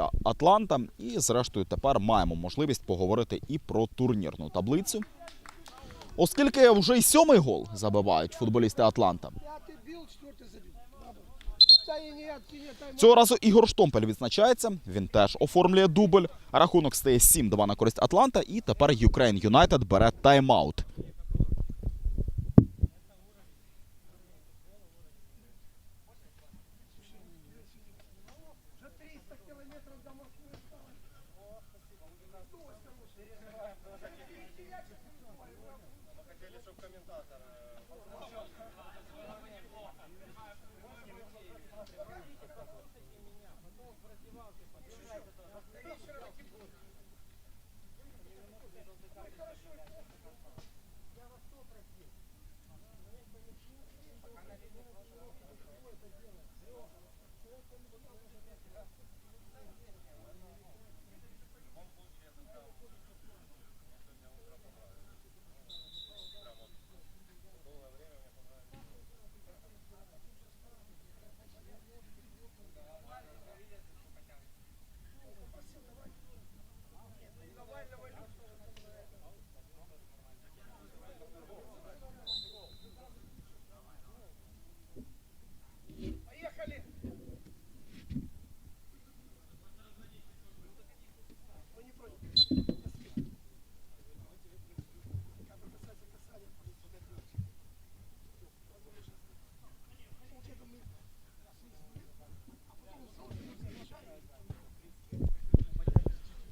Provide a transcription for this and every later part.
футболісти Атланта. І, зрештою, тепер маємо можливість поговорити і про турнірну таблицю. Оскільки вже й сьомий гол забивають футболісти Атланта. Цього разу Ігор Штомпель відзначається. Він теж оформлює дубль. Рахунок стає 7-2 на користь Атланта. І тепер Юкрейн Юнайтед бере тайм-аут. В любом случае, это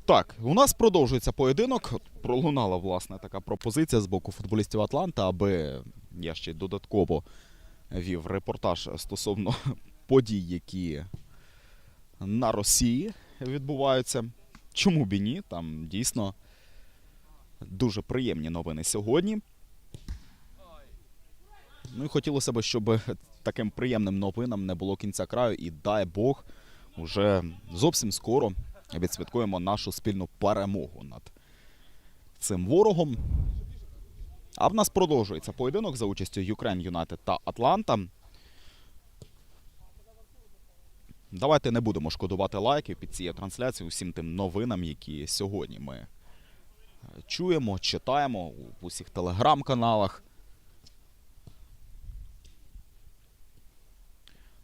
Так, у нас продовжується поєдинок. Пролунала власне така пропозиція з боку футболістів Атланта, аби я ще додатково вів репортаж стосовно подій, які на Росії відбуваються. Чому б і ні? Там дійсно дуже приємні новини сьогодні. Ну і хотілося б, щоб таким приємним новинам не було кінця краю, і дай Бог, уже зовсім скоро відсвяткуємо нашу спільну перемогу над цим ворогом. А в нас продовжується поєдинок за участю Юкрейн Юнайтед та Атланта. Давайте не будемо шкодувати лайків під цією трансляцією усім тим новинам, які сьогодні ми е, чуємо, читаємо у усіх телеграм-каналах.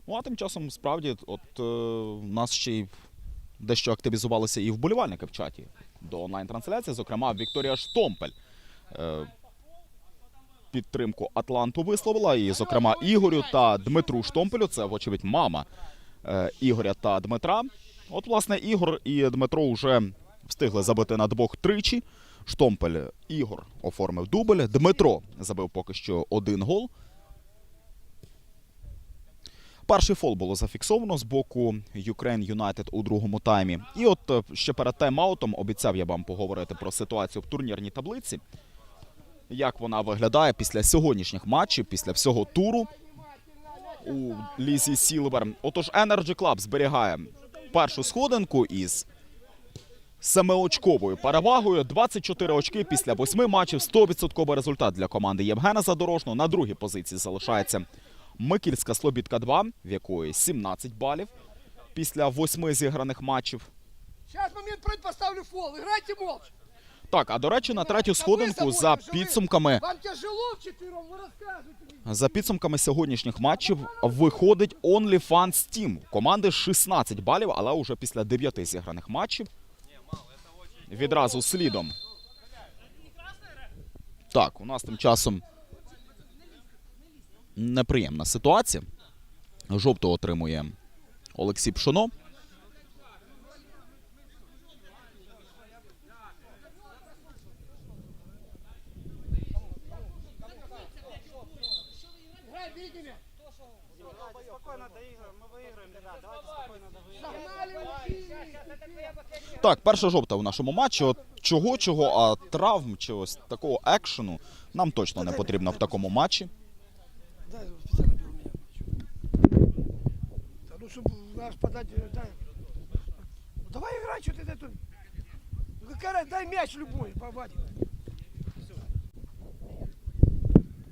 Ну, а тим часом, справді, от е, у нас ще й дещо активізувалися і вболівальники в чаті до онлайн-трансляції. Зокрема, Вікторія Штомпель е, підтримку Атланту висловила. І, зокрема, Ігорю та Дмитру Штомпелю. Це, вочевидь, мама е, Ігоря та Дмитра. От, власне, Ігор і Дмитро вже встигли забити на двох тричі. Штомпель Ігор оформив дубль. Дмитро забив поки що один гол. Перший фол було зафіксовано з боку Ukraine United у другому таймі. І от е, ще перед тайм-аутом обіцяв я вам поговорити про ситуацію в турнірній таблиці. Як вона виглядає після сьогоднішніх матчів, після всього туру у Лізі Сілвер. Отож, Energy Club зберігає першу сходинку із семиочковою перевагою. 24 очки після восьми матчів. 100% результат для команди Євгена Задорожного. На другій позиції залишається Микільська Слобідка 2, в якої 17 балів після восьми зіграних матчів. Сейчас момент пройдет, поставлю фол. Играйте молча. Так, а до речі, на третю Да вы сходинку собой за живы. підсумками Вам тяжело вчетвером, вы рассказывайте мне. за підсумками сьогоднішніх матчів виходить OnlyFans Team. Команди 16 балів, але уже після 9 зіграних матчів. Відразу слідом. Так, у нас тим часом неприємна ситуація. Жовто отримує Олексій Пшоно. Так, перша жовта в нашому матчі. От чого, чого, а травм чи ось такого екшену нам точно не потрібно в такому матчі. Да, ну, чтобы наш подать, э, дай. Ну, Давай играй, что ты тут. Ну, какая разница, дай мяч любой, побатик.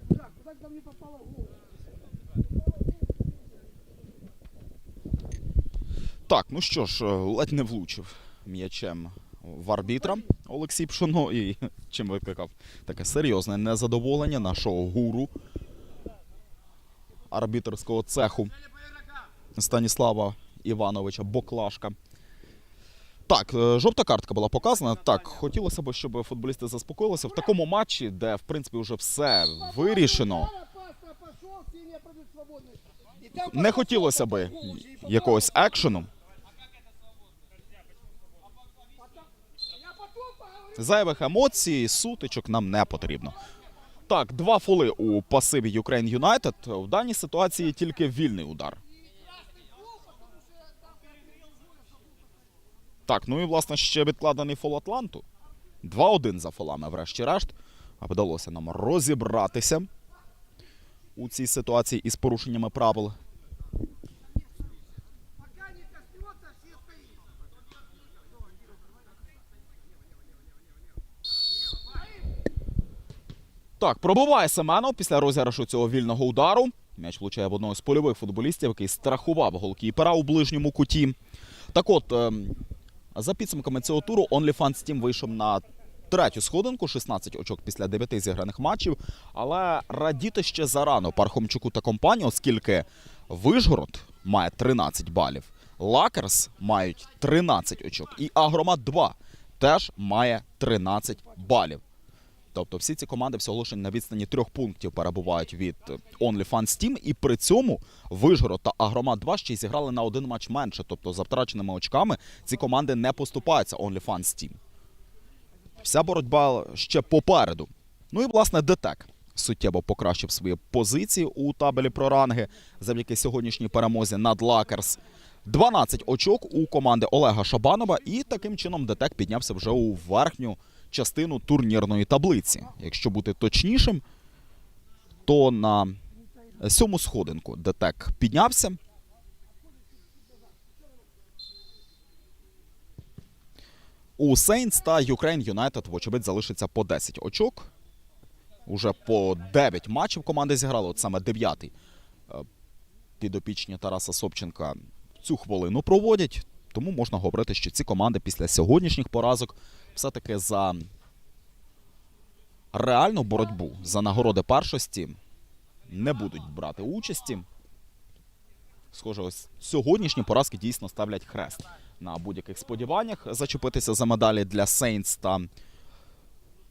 Так, куда там не попало в гол? Так, ну що ж, е, ледь не влучив м'ячем в арбітра Олексій Пшоно і чим викликав таке серйозне незадоволення нашого гуру арбітрського цеху Станіслава Івановича Боклашка. Так, е, жовта картка була показана. Так, хотілося б, щоб футболісти заспокоїлися в такому матчі, де в принципі вже все вирішено. Не хотілося би якогось екшену. Зайвих емоцій, сутичок нам не потрібно. Так, два фоли у пасиві Ukraine United. В даній ситуації тільки вільний удар. Так, ну і власне ще відкладений фол Атланту. 2-1 за фолами, врешті-решт. А вдалося нам розібратися у цій ситуації із порушеннями правил. Так, пробиває Семенов після розіграшу цього вільного удару. М'яч влучає в одного з польових футболістів, який страхував голкіпера у ближньому куті. Так от, ем, за підсумками цього туру, OnlyFans Team вийшов на третю сходинку, 16 очок після 9 зіграних матчів. Але радіти ще зарано Пархомчуку та компанії, оскільки Вижгород має 13 балів, Лакерс мають 13 очок, і Агромат 2 теж має 13 балів. Тобто всі ці команди всього на відстані трьох пунктів перебувають від OnlyFans Team, і при цьому Вишгород та Агромат 2 ще й зіграли на один матч менше. Тобто за втраченими очками ці команди не поступаються OnlyFans Team. Вся боротьба ще попереду. Ну і власне ДТЕК суттєво покращив свої позиції у табелі про ранги завдяки сьогоднішній перемозі над Лакерс. 12 очок у команди Олега Шабанова, і таким чином ДТЕК піднявся вже у верхню частину турнірної таблиці. Якщо бути точнішим, то на сьому сходинку ДТЕК піднявся. У Saints та Ukraine United, вочевидь, залишиться по 10 очок. Уже по 9 матчів команди зіграли, от саме 9-й підопічні Тараса Собченка цю хвилину проводять. Тому можна говорити, що ці команди після сьогоднішніх поразок все-таки за реальну боротьбу за нагороди першості не будуть брати участі. Схоже, ось сьогоднішні поразки дійсно ставлять хрест на будь-яких сподіваннях зачепитися за медалі для Saints та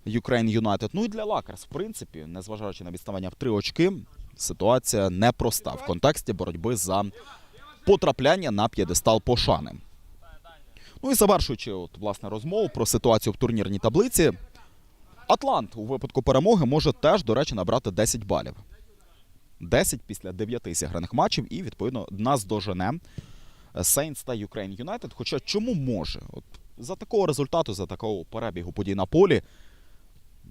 Ukraine United. Ну і для Лакерс, в принципі, незважаючи на відставання в три очки, ситуація непроста в контексті боротьби за потрапляння на п'єдестал пошани. Ну і завершуючи от, власне розмову про ситуацію в турнірній таблиці, Атлант у випадку перемоги може теж, до речі, набрати 10 балів. 10 після 9 зіграних матчів і, відповідно, нас дожене Saints та Ukraine United. Хоча чому може? От, за такого результату, за такого перебігу подій на полі,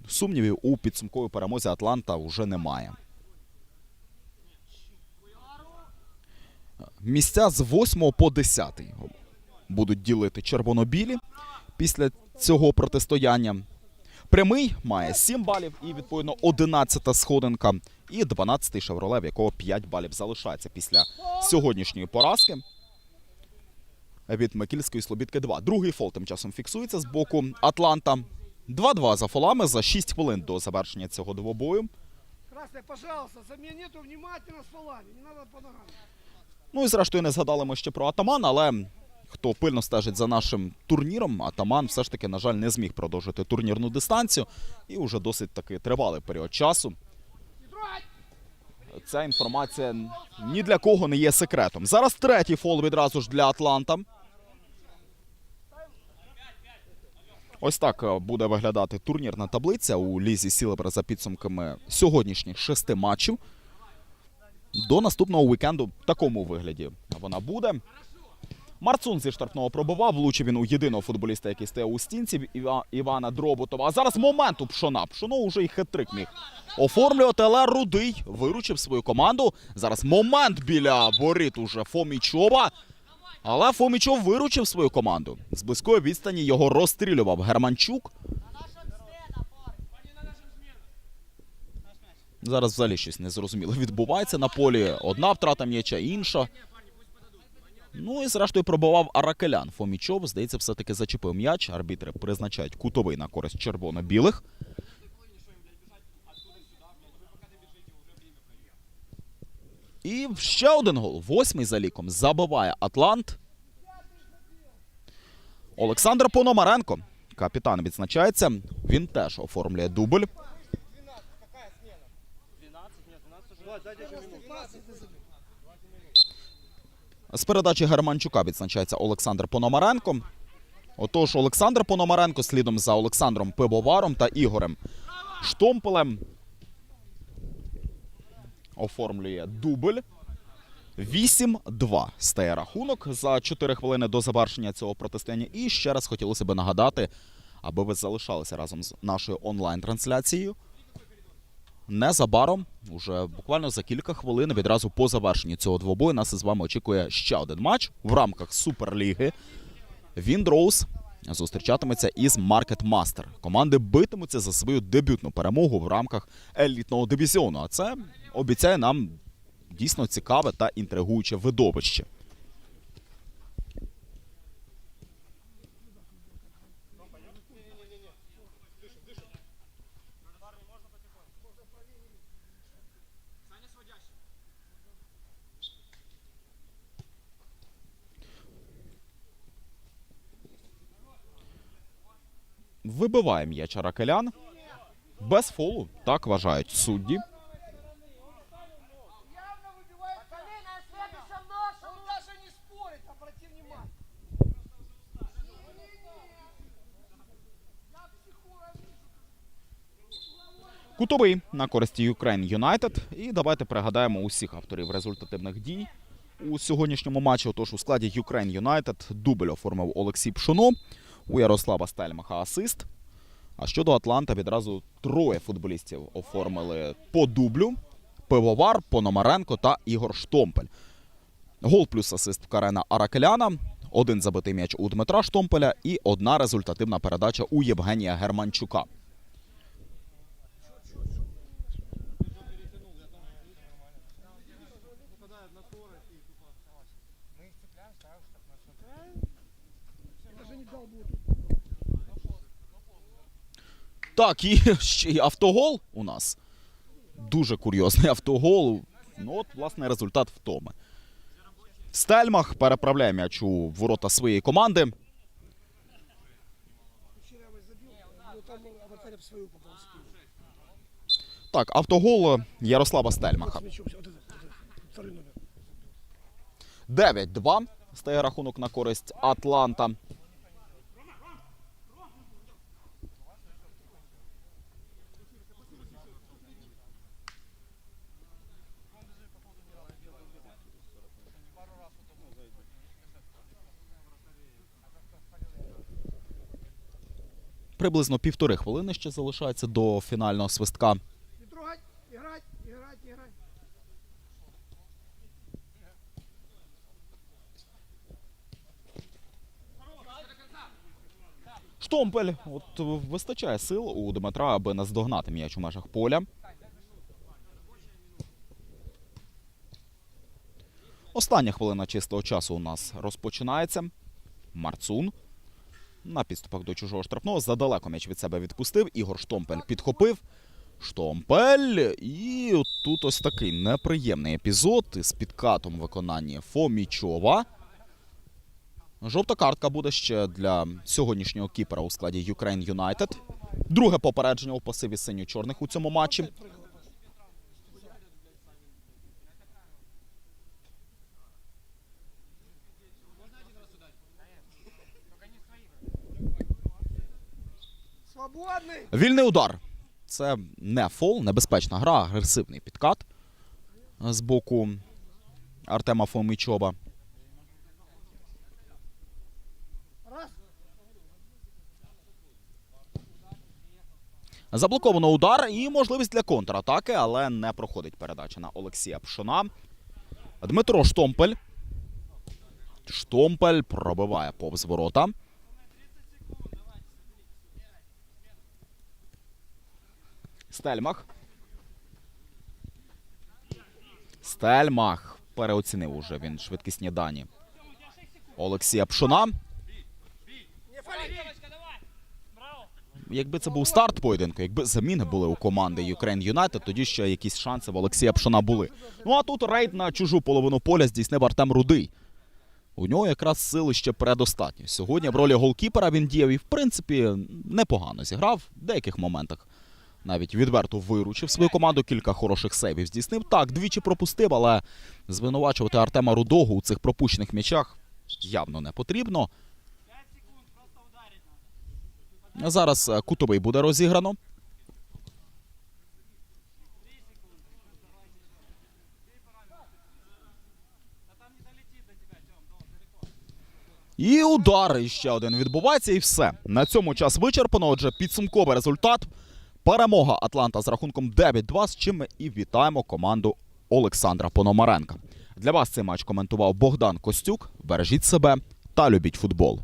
сумнівів у підсумковій перемозі Атланта вже немає. Місця з 8 по 10 будуть ділити червоно-білі після цього протистояння. Прямий має 7 балів і відповідно 11 сходинка, і 12-й Шевроле, в якого 5 балів залишається після сьогоднішньої поразки. Від Микільської Слобідки 2. Другий фол тим часом фіксується з боку Атланта. 2-2 за фолами за 6 хвилин до завершення цього двобою. Красная, пожалуйста, за внимательно с фолами. Не надо по ногам. Ну і зрештою не згадали ми ще про Атаман, але хто пильно стежить за нашим турніром, Атаман все ж таки, на жаль, не зміг продовжити турнірну дистанцію і вже досить таки тривалий період часу. Ця інформація ні для кого не є секретом. Зараз третій фол відразу ж для Атланта. Ось так е, буде виглядати турнірна таблиця у лізі Сілебра за підсумками сьогоднішніх шести матчів. До наступного вікенду в такому вигляді вона буде. Марцун зі штрафного пробивав, влучив він у єдиного футболіста, який стояв у стінці Івана Дроботова. А зараз момент у Пшона. Пшоно вже й хет-трик міг оформлювати, але Рудий виручив свою команду. Зараз момент біля воріт уже Фомічова. Але Фомічов виручив свою команду. З близької відстані його розстрілював Германчук. Зараз взагалі щось незрозуміле відбувається на полі. Одна втрата м'яча, інша. Ну і зрештою пробував Аракелян. Фомічов, здається, все-таки зачепив м'яч. Арбітри призначають кутовий на користь червоно-білих. І ще один гол. Восьмий за ліком. Забиває Атлант. Олександр Пономаренко. Капітан відзначається. Він теж оформлює дубль. 12, нет, 12 уже. З передачі Германчука відзначається Олександр Пономаренко. Отож, Олександр Пономаренко слідом за Олександром Пивоваром та Ігорем Штомпелем оформлює дубль. 8-2 стає рахунок за 4 хвилини до завершення цього протистояння. І ще раз хотілося б нагадати, аби ви залишалися разом з нашою онлайн-трансляцією. Незабаром, уже буквально за кілька хвилин, відразу по завершенню цього двобою, нас із вами очікує ще один матч в рамках Суперліги. Віндроуз зустрічатиметься із Маркет Мастер. Команди битимуться за свою дебютну перемогу в рамках елітного дивізіону. А це обіцяє нам дійсно цікаве та інтригуюче видовище. Вибиває м'яч Аракелян. Без фолу, так вважають судді. Кутовий на користі Ukraine Юнайтед. І давайте пригадаємо усіх авторів результативних дій у сьогоднішньому матчі. Отож, у складі Ukraine Юнайтед дубль оформив Олексій Пшоно, у Ярослава Стельмаха асист. А щодо Атланта, відразу троє футболістів оформили по дублю: Пивовар, Пономаренко та Ігор Штомпель. Гол плюс асист Карена Аракеляна, один забитий м'яч у Дмитра Штомпеля і одна результативна передача у Євгенія Германчука. Так, і ще й автогол у нас. Дуже курйозний автогол. Ну, от, власне, результат втоми. Стельмах переправляє м'яч у ворота своєї команди. Кучерявый забил, ну там аватарь в свою попал в спину. Так, автогол Ярослава Стельмаха. С мячом, всё, вот это, вот это, второй номер. 9-2 стає рахунок на користь Атланта. Приблизно півтори хвилини ще залишається до фінального свистка. Штомпель, от вистачає сил у Дмитра, аби наздогнати м'яч у межах поля. Остання хвилина чистого часу у нас розпочинається. Марцун на підступах до чужого штрафного задалеко м'яч від себе відпустив. Ігор Штомпель підхопив. Штомпель. І тут ось такий неприємний епізод з підкатом виконання Фомічова. Жовта картка буде ще для сьогоднішнього кіпера у складі Ukraine United. Друге попередження у пасиві синьо-чорних у цьому матчі. Вільний удар. Це не фол, небезпечна гра, агресивний підкат з боку Артема Фомічова. Раз. Заблоковано удар і можливість для контратаки, але не проходить передача на Олексія Пшона. Дмитро Штомпель. Штомпель пробиває повз ворота. Стельмах. Стельмах переоцінив уже він швидкісні дані Олексія Пшона. Якби це був старт поєдинку, якби заміни були у команди Ukraine United, тоді ще якісь шанси в Олексія Пшона були. Ну а тут рейд на чужу половину поля здійснив Артем Рудий. У нього якраз сили ще предостатньо. Сьогодні в ролі голкіпера він діяв і, в принципі, непогано зіграв в деяких моментах. Навіть відверто виручив свою команду, кілька хороших сейвів здійснив. Так, двічі пропустив, але звинувачувати Артема Рудого у цих пропущених м'ячах явно не потрібно. Зараз е, кутовий буде розіграно. І удар ще один відбувається, і все. На цьому час вичерпано. Отже, підсумковий результат. Перемога Атланта з рахунком 9-2, з чим ми і вітаємо команду Олександра Пономаренка. Для вас цей матч коментував Богдан Костюк. Бережіть себе та любіть футбол.